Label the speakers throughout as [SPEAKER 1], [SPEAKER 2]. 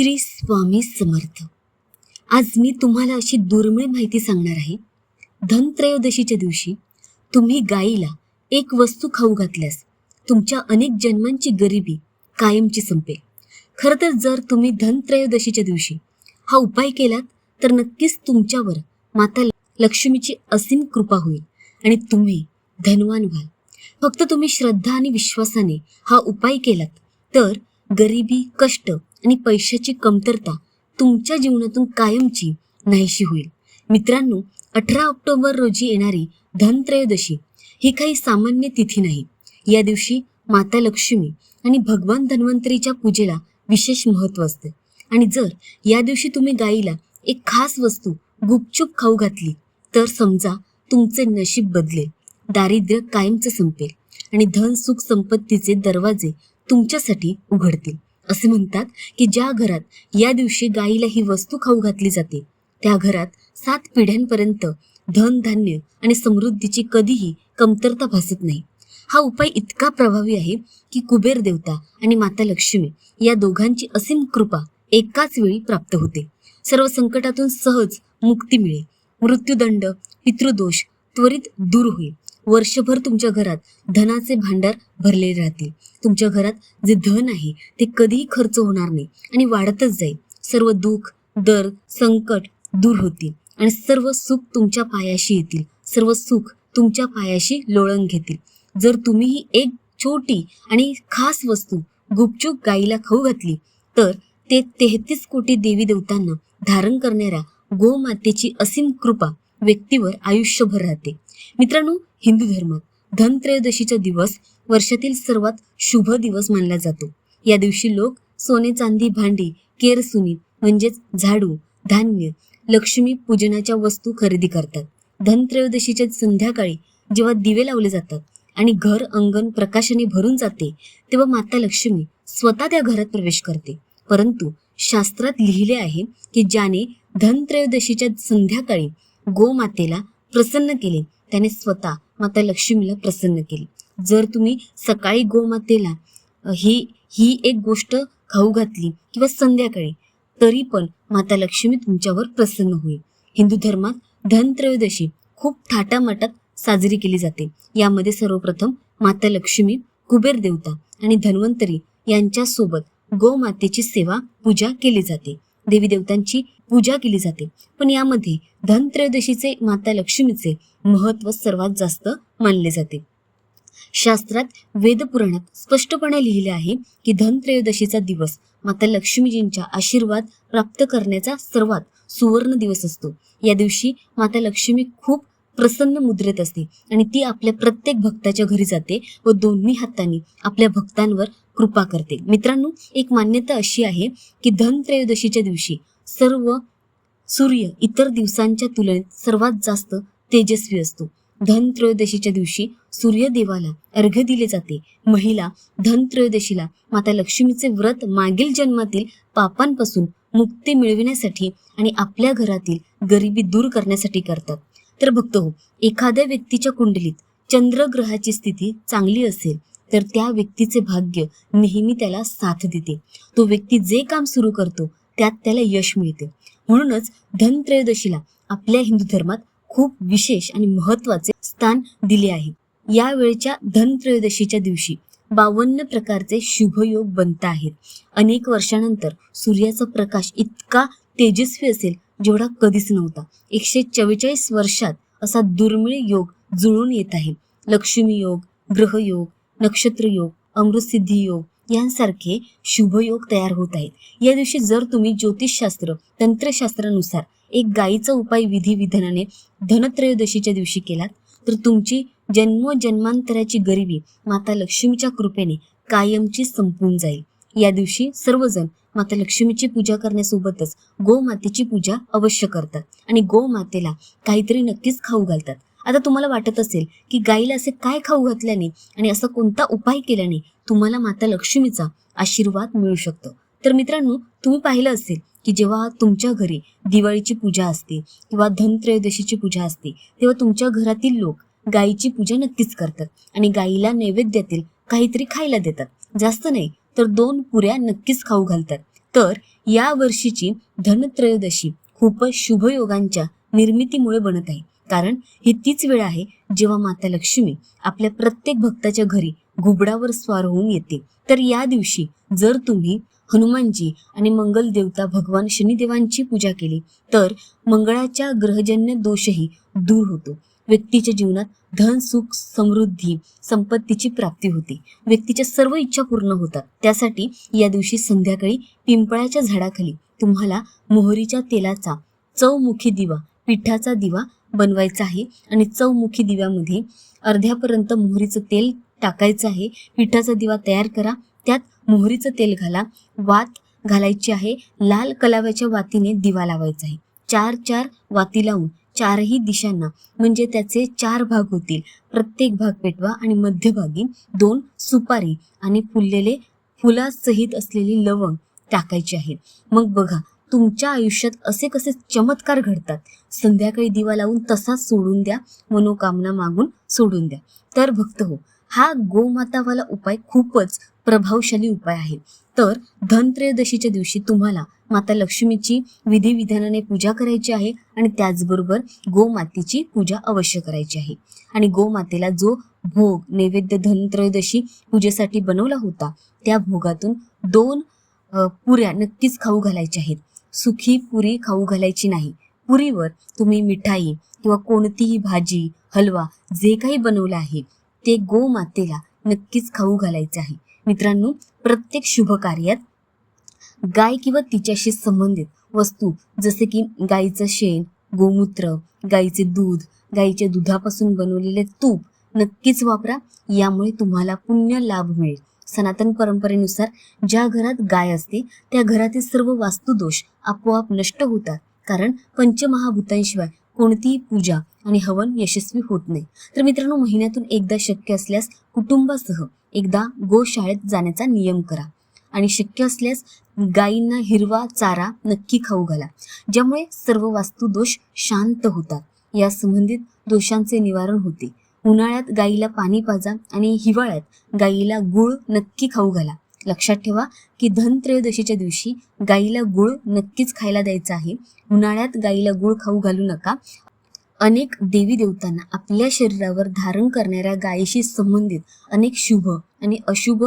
[SPEAKER 1] श्री स्वामी समर्थ. आज मी तुम्हाला अशी दुर्मिळ माहिती सांगणार आहे. धनत्रयोदशीच्या दिवशी तुम्ही गायीला एक वस्तू खाऊ घातल्यास तुमच्या अनेक जन्मांची गरिबी कायमची संपेल. खरं तर जर तुम्ही धनत्रयोदशीच्या दिवशी हा उपाय केलात तर नक्कीच तुमच्यावर माता लक्ष्मीची असीम कृपा होईल आणि तुम्ही धनवान व्हाल. फक्त तुम्ही श्रद्धा आणि विश्वासाने हा उपाय केलात तर गरिबी कष्ट आणि पैशाची कमतरता तुमच्या जीवनातून कायमची नाहीशी होईल. मित्रांनो अठरा ऑक्टोबर रोजी येणारी धनत्रयोदशी ही काही सामान्य तिथी नाही. या दिवशी माता लक्ष्मी आणि भगवान धन्वंतरीच्या पूजेला विशेष महत्त्व असते. आणि जर या दिवशी तुम्ही गाईला एक खास वस्तू गुपचूप खाऊ घातली तर समजा तुमचे नशीब बदलेल दारिद्र्य कायमचं संपेल आणि धन सुख संपत्तीचे दरवाजे तुमच्यासाठी उघडतील. असे म्हणतात की ज्या घरात या दिवशी गाईला ही वस्तू खाऊ घातली जाते त्या घरात सात पिढ्यांपर्यंत धन धान्य आणि समृद्धीची कधीही कमतरता भासत नाही. हा उपाय इतका प्रभावी आहे की कुबेर देवता आणि माता लक्ष्मी या दोघांची असीम कृपा एकाच वेळी प्राप्त होते. सर्व संकटातून सहज मुक्ती मिळेल. मृत्यूदंड पितृदोष त्वरित दूर होईल. वर्षभर तुमच्या घरात धनाचे भांडार भरलेले राहतील. तुमच्या घरात जे धन आहे ते कधीही खर्च होणार नाही आणि वाढतच जाईल. सर्व दुःख दर संकट दूर होतील आणि सर्व सुख तुमच्या पायाशी येतील. सर्व सुख तुमच्या पायाशी लोळण घेतील. जर तुम्ही ही एक छोटी आणि खास वस्तू गुपचूप गाईला खाऊ घातली तर ते तेहतीस कोटी देवी देवतांना धारण करणाऱ्या गोमातेची असीम कृपा व्यक्तीवर आयुष्यभर राहते. मित्रांनो हिंदू धर्म धनत्रयोदशीचा दिवस वर्षातील सर्वात शुभ दिवस मानला जातो. या दिवशी लोक सोने चांदी भांडी केरसुनी म्हणजेच झाडू धान्य लक्ष्मी पूजनाच्या वस्तू खरेदी करतात. धनत्रयोदशीच्या संध्याकाळी जेव्हा दिवे लावले जातात आणि घर अंगण प्रकाशाने भरून जाते तेव्हा माता लक्ष्मी स्वतः त्या घरात प्रवेश करते. परंतु शास्त्रात लिहिले आहे की ज्याने धनत्रयोदशीच्या संध्याकाळी गोमातेला प्रसन्न केले त्याने स्वतः माता लक्ष्मीला प्रसन्न केली. जर तुम्ही सकाळी गोमातेला ही ही एक गोष्ट खाऊ घातली किंवा संध्याकाळी तरी पण माता लक्ष्मी तुमच्यावर प्रसन्न होईल. हिंदू धर्मात धनत्रयोदशी खूप थाटामाटात साजरी केली जाते. यामध्ये सर्वप्रथम माता लक्ष्मी कुबेर देवता आणि धन्वंतरी यांच्यासोबत गोमातेची सेवा पूजा केली जाते. देवी देवतांची पूजा केली जाते. पण यामध्ये धनत्रयोदशीचे माता लक्ष्मीचे महत्त्व सर्वात जास्त मानले जाते. शास्त्रात वेदपुराणात स्पष्टपणे लिहिले आहे की धनत्रयोदशीचा दिवस माता लक्ष्मीजींच्या आशीर्वाद प्राप्त करण्याचा सर्वात सुवर्ण दिवस असतो. या दिवशी माता लक्ष्मी खूप प्रसन्न मुद्रेत असते आणि ती आपल्या प्रत्येक भक्ताच्या घरी जाते व दोन्ही हातांनी आपल्या भक्तांवर कृपा करते. मित्रांनो एक मान्यता अशी आहे की धनत्रयोदशीच्या दिवशी सर्व सूर्य इतर दिवसांच्या तुलनेत सर्वात जास्त तेजस्वी असतो. धनत्रयोदशीच्या दिवशी सूर्यदेवाला अर्घ्य दिले जाते. महिला धनत्रयोदशीला माता लक्ष्मीचे व्रत मागील जन्मातील पापांपासून मुक्ती मिळविण्यासाठी आणि आपल्या घरातील गरिबी दूर करण्यासाठी करतात. तर भक्त हो एखाद्या व्यक्तीच्या कुंडलीत चंद्रग्रहाची स्थिती चांगली असेल तर त्या व्यक्तीचे भाग्य नेहमी त्याला साथ देते. तो व्यक्ती जे काम सुरू करतो त्यात त्याला यश मिळते. म्हणूनच धनत्रयोदशीला आपल्या हिंदू धर्मात खूप विशेष आणि महत्त्वाचे स्थान दिले आहे. यावेळच्या धनत्रयोदशीच्या दिवशी बावन्न प्रकारचे शुभयोग बनत आहेत. अनेक वर्षानंतर सूर्याचा प्रकाश इतका तेजस्वी असेल जेवढा कधीच नव्हता. एकशे चव्वेचाळीस वर्षात असा दुर्मिळ योग जुळून येत आहे. लक्ष्मी योग ग्रहयोग नक्षत्र योग अमृतसिद्धी योग यांसारखे शुभयोग तयार होत आहेत. या दिवशी जर तुम्ही ज्योतिषशास्त्र तंत्रशास्त्रानुसार एक गायीचा उपाय विधी विधानाने धनत्रयोदशीच्या दिवशी केलात तर तुमची जन्मजन्मांतराची गरिबी माता लक्ष्मीच्या कृपेने कायमची संपून जाईल. या दिवशी सर्वजण माता लक्ष्मीची पूजा करण्यासोबतच गोमातेची पूजा अवश्य करतात आणि गोमातेला काहीतरी नक्कीच खाऊ घालतात. आता तुम्हाला वाटत असेल की गाईला असे काय खाऊ घातल्याने आणि असा कोणता उपाय केल्याने तुम्हाला माता लक्ष्मीचा आशीर्वाद मिळू शकतो? तर मित्रांनो तुम्ही पाहिलं असेल की जेव्हा तुमच्या घरी दिवाळीची पूजा असते किंवा धनत्रयोदशीची पूजा असते तेव्हा तुमच्या घरातील लोक गायीची पूजा नक्कीच करतात आणि गाईला नैवेद्यातील काहीतरी खायला देतात. जास्त नाही तर दोन पुऱ्या नक्कीच खाऊ घालतात. तर या वर्षीची धनत्रयोदशी खूपच शुभयोगांच्या निर्मितीमुळे बनत आहे. कारण ही तीच वेळ आहे जेव्हा माता लक्ष्मी आपल्या प्रत्येक भक्ताच्या घरी घुबडावर स्वार होऊन येते. तर या दिवशी जर तुम्ही हनुमानजी आणि मंगल देवता भगवान शनिदेवांची पूजा केली तर मंगळाच्या ग्रहजन्य दोषही दूर होतो. व्यक्तीच्या जीवनात धन सुख समृद्धी संपत्तीची प्राप्ती होते. व्यक्तीच्या सर्व इच्छा पूर्ण होतात. त्यासाठी या दिवशी संध्याकाळी पिंपळाच्या झाडाखाली तुम्हाला मोहरीच्या तेलाचा चौमुखी दिवा पिठाचा दिवा बनवायचा आहे. आणि चौमुखी दिव्यामध्ये अर्ध्यापर्यंत मोहरीचं तेल टाकायचं आहे. पिठाचा दिवा तयार करा. त्यात मोहरीचं तेल घाला. वात घालायची आहे. लाल कलाव्याच्या वातीने दिवा लावायचा आहे. चार चार वाती लावून चारही दिशांना म्हणजे त्याचे चार भाग होतील. प्रत्येक भाग पेटवा आणि मध्यभागी दोन सुपारी आणि फुललेले फुलासहित असलेली लवंग टाकायची आहे. मग बघा तुमच्या आयुष्यात असे कसे चमत्कार घडतात? संध्याकाळी दिवा लावून तसाच सोडून द्या मनोकामना मागून सोडून द्या. तर भक्त हो हा गोमातावाला उपाय खूपच प्रभावशाली उपाय आहे. तर धनत्रयोदशीच्या दिवशी तुम्हाला माता लक्ष्मीची विधिविधानाने पूजा करायची आहे आणि त्याचबरोबर गोमातेची पूजा अवश्य करायची आहे. आणि गोमातेला जो भोग नैवेद्य धनत्रयोदशी पूजेसाठी बनवला होता त्या भोगातून दोन पुऱ्या नक्कीच खाऊ घालायच्या आहेत. सुखी पुरी खाऊ घालायची नाही. पुरीवर तुम्ही मिठाई किंवा कोणतीही भाजी हलवा जे काही बनवलं आहे ते गोमातेला नक्कीच खाऊ घालायचं आहे. मित्रांनो प्रत्येक शुभ कार्यात गाय किंवा तिच्याशी संबंधित वस्तू जसे की गाईचं शेण गोमूत्र गाईचे दूध गाईच्या दुधापासून बनवलेले तूप नक्कीच वापरा. यामुळे तुम्हाला पुण्य लाभ मिळेल. सनातन परंपरेनुसार ज्या घरात गाय असते त्या घरातील सर्व वास्तुदोष आपोआप नष्ट होतात. कारण पंचमहाभूतांशिवाय कोणतीही पूजा आणि हवन यशस्वी होत नाही. तर मित्रांनो महिन्यातून एकदा शक्य असल्यास कुटुंबासह एकदा गोशाळेत जाण्याचा नियम करा. आणि शक्य असल्यास गायींना हिरवा चारा नक्की खाऊ घाला ज्यामुळे सर्व वास्तुदोष शांत होतात. या संबंधित दोषांचे निवारण होते. उन्हाळ्यात गाईला पाणी पाजा आणि हिवाळ्यात गाईला गुळ नक्की खाऊ घाला. लक्षात ठेवा की धनत्रयोदशीच्या दिवशी गाईला गुळ नक्कीच खायला द्यायचा आहे. उन्हाळ्यात गाईला गुळ खाऊ घालू नका. अनेक देवी देवतांना आपल्या शरीरावर धारण करणाऱ्या गायीशी संबंधित अनेक शुभ आणि अशुभ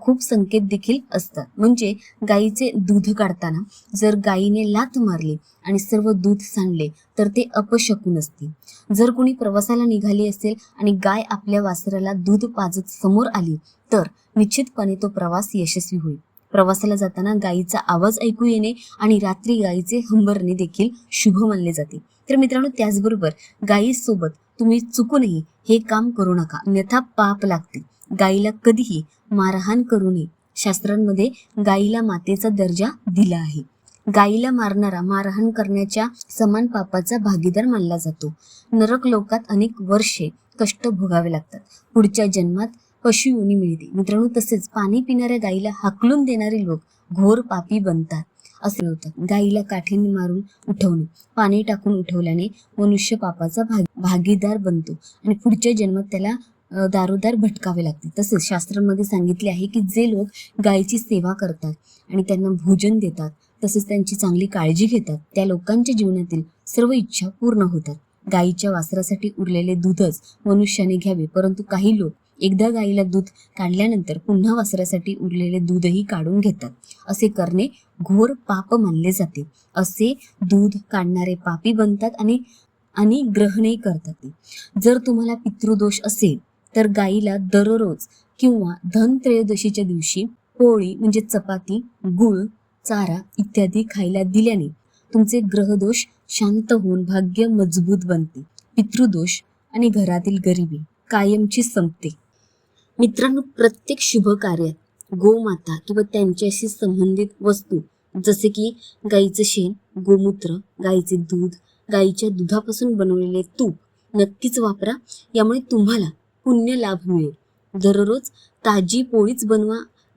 [SPEAKER 1] खूप संकेत देखील असतात. म्हणजे गायीचे दूध काढताना जर गायीने लात मारली आणि सर्व दूध सांडले तर ते अपशकून असते जर कोणी प्रवासाला निघाली असेल आणि गाय आपल्या वासराला दूध पाजत समोर आली तर निश्चितपणे तो प्रवास यशस्वी होईल. प्रवासाला जाताना गायीचा आवाज ऐकू येणे आणि रात्री गायीचे हंबरणे देखील शुभ मानले जाते. तर मित्रांनो त्याचबरोबर गायीसोबत तुम्ही चुकूनही हे काम करू नका. अन्यथा पाप लागते. गाईला कधीही मारहाण करू नये. शास्त्रांमध्ये गाईला मातेचा दर्जा दिला आहे. गाईला मारणारा मारहाण करण्याच्या समान पापाचा भागीदार मानला जातो. नरक लोकात अनेक वर्षे कष्ट भोगावे लागतात. पुढच्या जन्मात पशुयोनी मिळते. मित्रांनो तसेच पाणी पिणाऱ्या गायीला हाकलून देणारे लोक घोर पापी बनतात असे होतात गाईला काठीने मारून उठवणे पाणी टाकून उठवल्याने मनुष्य पापाचा भाग भागीदार बनतो आणि पुढच्या जन्मात त्याला दारोदार भटकावे लागते तसेच शास्त्रांमध्ये सांगितले आहे की जे लोक गायीची सेवा करतात आणि त्यांना भोजन देतात तसेच त्यांची चांगली काळजी घेतात त्या लोकांच्या जीवनातील सर्व इच्छा पूर्ण होतात. गायीच्या वासरासाठी उरलेले दूधच मनुष्याने घ्यावे परंतु काही लोक एकदा गायीला दूध काढल्यानंतर पुन्हा वासरासाठी उरलेले दूधही काढून घेतात. असे करणे घोर पाप मानले जाते. असे दूध काढणारे पापी बनतात आणि आणि ग्रहणही करतात जर तुम्हाला पितृदोष असेल तर गाईला दररोज किंवा धनत्रयोदशीच्या दिवशी पोळी म्हणजे चपाती गुळ चारा इत्यादी खायला दिल्याने तुमचे ग्रहदोष शांत होऊन भाग्य मजबूत बनते. पितृदोष आणि घरातील गरिबी कायमची संपते. मित्रांनो प्रत्येक शुभ कार्यात गोमाता किंवा त्यांच्याशी संबंधित वस्तू जसे की गाईचं शेण गोमूत्र गाईचे दूध गाईच्या दुधापासून बनवलेले तूप नक्कीच वापरा. यामुळे तुम्हाला पुण्य लाभ मिळेल. दररोज ताजी पोळीच बनवा.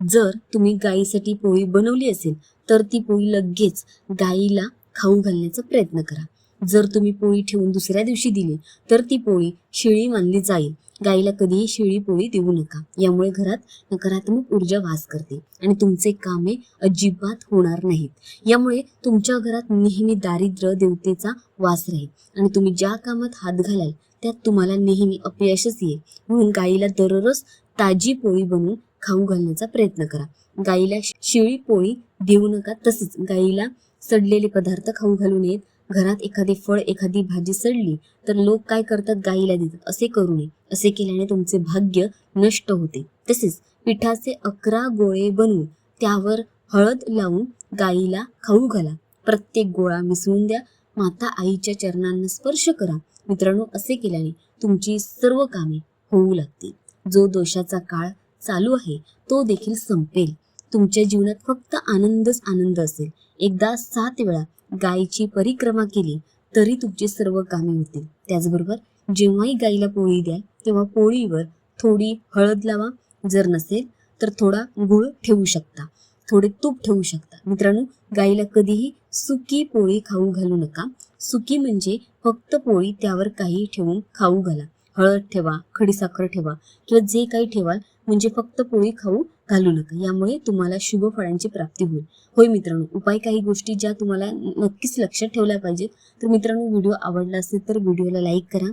[SPEAKER 1] जर तुम्ही गाईसाठी पोळी बनवली असेल तर ती पोळी लगेच गाईला खाऊ घालण्याचा प्रयत्न करा. जर तुम्ही पोळी ठेवून दुसऱ्या दिवशी दिली तर ती पोळी शिळी मानली जाईल. गाईला कधीही शिळी पोळी देऊ नका. यामुळे घरात नकारात्मक ऊर्जा वास करते आणि तुमचे कामे अजिबात होणार नाहीत. यामुळे तुमच्या घरात नेहमी दारिद्र्य देवतेचा वास राहील आणि तुम्ही ज्या कामात हात घालाल त्यात तुम्हाला नेहमी अपयशच येईल. म्हणून गाईला दररोज ताजी पोळी बनवून खाऊ घालण्याचा प्रयत्न करा. गाईला शिळी पोळी देऊ नका तसेच गाईला सडलेले पदार्थ खाऊ घालू नयेत. घरात एखादे फळ एखादी भाजी सडली तर लोक काय करतात? गाईला देतात. असे करू नये. असे केल्याने तुमचे भाग्य नष्ट होते. तसेच पिठाचे अकरा गोळे बनवून त्यावर हळद लावून गाईला खाऊ घाला. प्रत्येक गोळा मिसळून द्या. माता आईच्या चरणांना स्पर्श करा. मित्रांनो असे केल्याने तुमची सर्व कामे होऊ लागतील. जो दोषाचा काळ चालू आहे तो देखील संपेल. तुमच्या जीवनात फक्त आनंदच आनंद असेल. एकदा सात वेळा गायीची परिक्रमा केली तरी तुमची सर्व कामे होतील. त्याचबरोबर जेव्हाही गाईला पोळी द्याल तेव्हा पोळीवर थोडी हळद लावा. जर नसेल तर थोडा गुळ ठेवू शकता. थोडे तूप ठेवू शकता. मित्रांनो गाईला कधीही सुकी पोळी खाऊ घालू नका. सुकी म्हणजे फक्त पोळी त्यावर काही ठेवून खाऊ घाला. हळद ठेवा खडीसाखर ठेवा किंवा जे काही ठेवाल म्हणजे फक्त पोळी खाऊ घालू नका. यामुळे तुम्हाला शुभ फळांची प्राप्ती होईल. होय मित्रांनो उपाय काही गोष्टी ज्या तुम्हाला नक्कीच लक्षात ठेवल्या पाहिजेत. तर मित्रांनो व्हिडिओ आवडला असेल तर व्हिडिओला लाईक करा.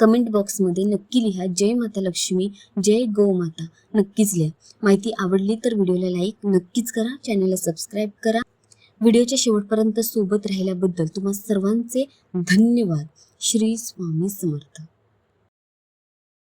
[SPEAKER 1] कमेंट बॉक्समध्ये नक्की लिहा. जय माता लक्ष्मी जय गौ माता नक्कीच लिहा. माहिती आवडली तर व्हिडिओला लाईक नक्कीच करा. चॅनलला सबस्क्राईब करा. व्हिडिओच्या शेवटपर्यंत सोबत राहिल्याबद्दल तुम्हा सर्वांचे धन्यवाद. श्री स्वामी समर्थ.